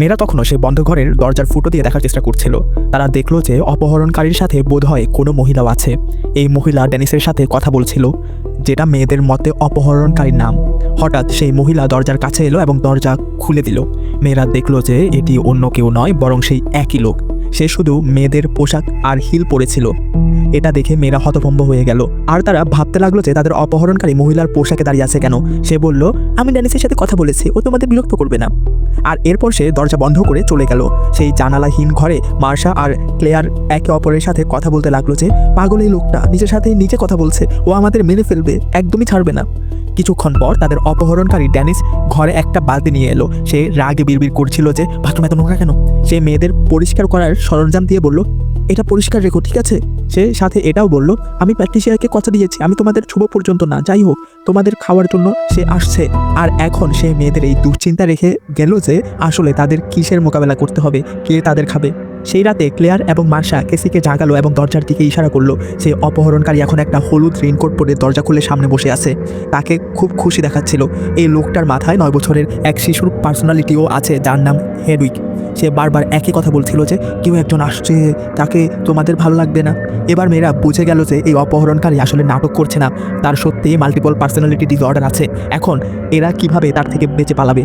মেয়েরা তখনও সেই বন্ধ ঘরের দরজার ফুটো দিয়ে দেখার চেষ্টা করছিল। তারা দেখল যে অপহরণকারীর সাথে বোধহয় কোনো মহিলাও আছে। এই মহিলা ডেনিসের সাথে কথা বলছিল, যেটা মেয়েদের মতে অপহরণকারীর নাম। হঠাৎ সেই মহিলা দরজার কাছে এলো এবং দরজা খুলে দিল। মেয়েরা দেখল যে এটি অন্য কেউ নয়, বরং সেই একই লোক। সে শুধু মেয়েদের পোশাক আর হিল পরেছিল। এটা দেখে মেয়েরা হতভম্ব হয়ে গেল। আর তারা ভাবতে লাগল যে তাদের অপহরণকারী মহিলার পোশাকে দাঁড়িয়ে আছে কেন? সে বলল, আমি ড্যানিসের সাথে কথা বলেছি, ও তোমাদের বিরক্ত করবে না। আর এরপর সে দরজা বন্ধ করে চলে গেল। সেই জানালাহীন ঘরে মার্শা আর ক্লেয়ার একে অপরের সাথে কথা বলতে লাগল যে, পাগল এই লোকটা, নিজের সাথে নিজে কথা বলছে। ও আমাদের মেরে ফেলবে, একদমই ছাড়বে না। কিছুক্ষণ পর তাদের অপহরণকারী ড্যানিস ঘরে একটা বালতি নিয়ে এলো। সে রাগে বিড়বিড় করছিল যে বাথরুম এত নোংরা কেন? সে মেয়েদের পরিষ্কার করার সরঞ্জাম দিয়ে বলল, এটা পরিষ্কার রেখো, ঠিক আছে? সে সাথে এটাও বলল, আমি প্র্যাকটিশিয়ারকে কথা দিয়েছি, আমি তোমাদের শুভ পর্যন্ত না, যাই হোক, তোমাদের খাওয়ার জন্য সে আসছে। আর এখন সে মেয়েদের এই দুশ্চিন্তা রেখে গেল যে আসলে তাদের কিসের মোকাবেলা করতে হবে, কে তাদের খাবে? সেই রাতে ক্লেয়ার এবং মার্শা কেসিকে জাগালো এবং দরজার দিকে ইশারা করল। সে অপহরণকারী এখন একটা হলুদ রেইনকোট পরে দরজা খুলে সামনে বসে আছে। তাকে খুব খুশি দেখাচ্ছিল। এই লোকটার মাথায় নয় বছরের এক শিশুর পার্সোনালিটিও আছে, যার নাম হেডউইক। সে বারবার একই কথা বলছিল যে কেউ একজন আসছে, তাকে তোমাদের ভালো লাগবে না। এবার মেয়েরা বুঝে গেল যে এই অপহরণকারী আসলে নাটক করছে না। তার সত্যিই মাল্টিপল পার্সোনালিটি ডিসঅর্ডার আছে। এখন এরা কীভাবে তার থেকে বেঁচে পালাবে?